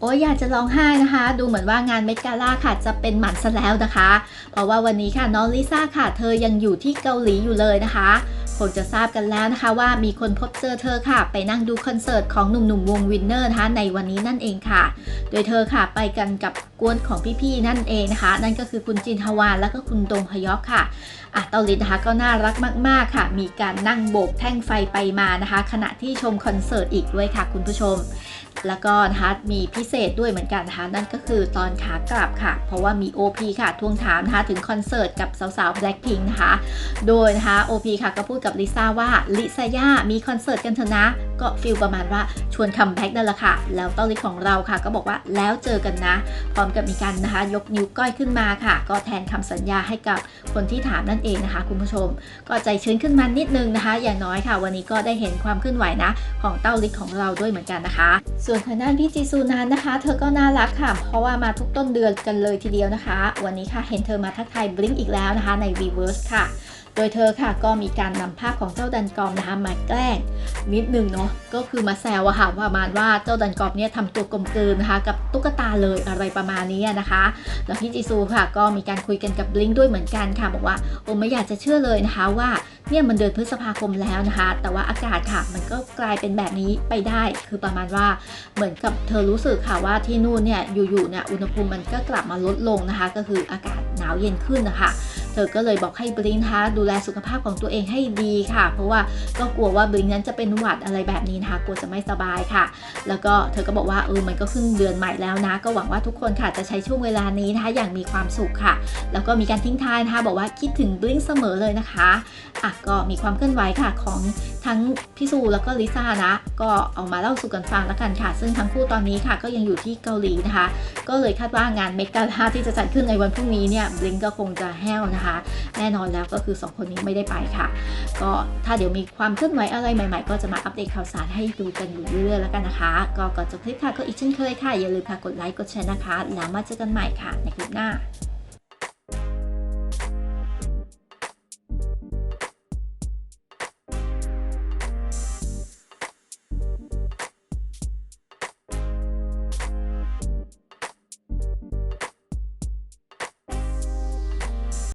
โอ้ยอยากจะร้องไห้นะคะ ดูเหมือนว่างานเมดกาล่าค่ะจะเป็นหมันซะแล้วนะคะ เพราะว่าวันนี้ค่ะน้องลิซ่าค่ะ เธอยังอยู่ที่เกาหลีอยู่เลยนะคะคงจะทราบกันแล้วนะคะว่ามีคนพบเจอเธอค่ะ ไปนั่งดูคอนเสิร์ตของหนุ่มๆวงวินเนอร์นะคะในวันนี้นั่นเองค่ะ โดยเธอค่ะไปกันกับกวนของพี่ๆนั่นเองนะคะ นั่นก็คือคุณจินฮวานแล้วก็คุณดงฮยอกค่ะอะเตาลินนะคะก็น่ารักมากๆค่ะ มีการนั่งโบกแท่งไฟไปมานะคะ ขณะที่ชมคอนเสิร์ตอีกด้วยค่ะคุณผู้ชม แล้วก็นะคะมีพิเศษด้วยเหมือนกันนะคะนั่นก็คือตอนขากลับค่ะ เพราะว่ามี OP ค่ะทวงถามนะคะถึงคอนเสิร์ตกับสาวๆ Blackpink นะคะ โดยนะคะ OP ค่ะก็พูดกับลิซ่าว่าลิซ่าย่ามีคอนเสิร์ตกันเถอะนะ ก็ฟีลประมาณว่าชวนคัมแบ็กนั่นแหละค่ะ แล้วเต้าลิของเราค่ะ ก็บอกว่าแล้วเจอกันนะ พร้อมกับมีการนะคะยกนิ้วก้อยขึ้นมาค่ะ ก็แทนคำสัญญาให้กับคนที่ถามนั่นเองนะคะ คุณผู้ชม ก็ใจชื้นขึ้นมานิดนึงนะคะ อย่างน้อยค่ะ วันนี้ก็ได้เห็นความเคลื่อนไหวนะ ของเต้าลิกของเราด้วยเหมือนกันนะคะส่วนทางด้านพี่จีซูนันนะคะ เธอก็น่ารักค่ะ เพราะว่ามาทุกต้นเดือนกันเลยทีเดียวนะคะ วันนี้ค่ะเห็นเธอมาทักทายบลิงอีกแล้วนะคะใน Reverse ค่ะ โดยเธอค่ะก็มีการนำภาพของเจ้าดันกอมนะคะมาแกล้งนิดนึงเนาะก็คือมาแซวอะค่ะประมาณว่าเจ้าดันกอมเนี่ยทำตัวกลมกลืนนะคะกับตุ๊กตาเลยอะไรประมาณนี้นะคะแล้วพี่จีซูค่ะก็มีการคุยกันกับบลิงด้วยเหมือนกันค่ะบอกว่าโอ้ไม่อยากจะเชื่อเลยนะคะว่าเนี่ยมันเดือนพฤษภาคมแล้วนะคะ แต่ว่าอากาศค่ะมันก็กลายเป็นแบบนี้ไปได้ คือประมาณว่าเหมือนกับเธอรู้สึกค่ะว่าที่นู่นเนี่ยอยู่ๆเนี่ยอุณหภูมิมันก็กลับมาลดลงนะคะ ก็คืออากาศหนาวเย็นขึ้นนะคะ เธอก็เลยบอกให้บลิงนะคะดูแลสุขภาพของตัวเองให้ดีค่ะ เพราะว่าก็กลัวว่าบลิงนั้นจะเป็นหวัดอะไรแบบนี้นะคะ กลัวจะไม่สบายค่ะ แล้วก็เธอก็บอกว่าเออมันก็ขึ้นเดือนใหม่แล้วนะ ก็หวังว่าทุกคนค่ะจะใช้ช่วงเวลานี้นะคะอย่างมีความสุขค่ะ แล้วก็มีการทิ้งท้ายนะคะบอกว่าคิดถึงบลิงเสมอเลยนะคะอะก็มีความเคลื่อนไหวค่ะของทั้งพี่ซูแล้วก็ลิซ่านะ ก็เอามาเล่าสู่กันฟังแล้วกันค่ะ ซึ่งทั้งคู่ตอนนี้ค่ะ ก็ยังอยู่ที่เกาหลีนะคะ ก็เลยคาดว่างานเมกาล่าที่จะจัดขึ้นในวันพรุ่งนี้เนี่ยบลิงก็คงจะแห้วนะคะ แน่นอนแล้วก็คือ 2คนนี้ไม่ได้ไปค่ะ ก็ถ้าเดี๋ยวมีความเคลื่อนไหวอะไรใหม่ๆ ก็จะมาอัปเดตข่าวสารให้ดูกันอยู่เรื่อยๆแล้วกันนะคะ ก็ก่อนจบคลิปค่ะก็อีกเช่นเคยค่ะอย่าลืมค่ะกดไลค์กดแชร์นะคะแล้วมาเจอกันใหม่ค่ะในคลิปหน้า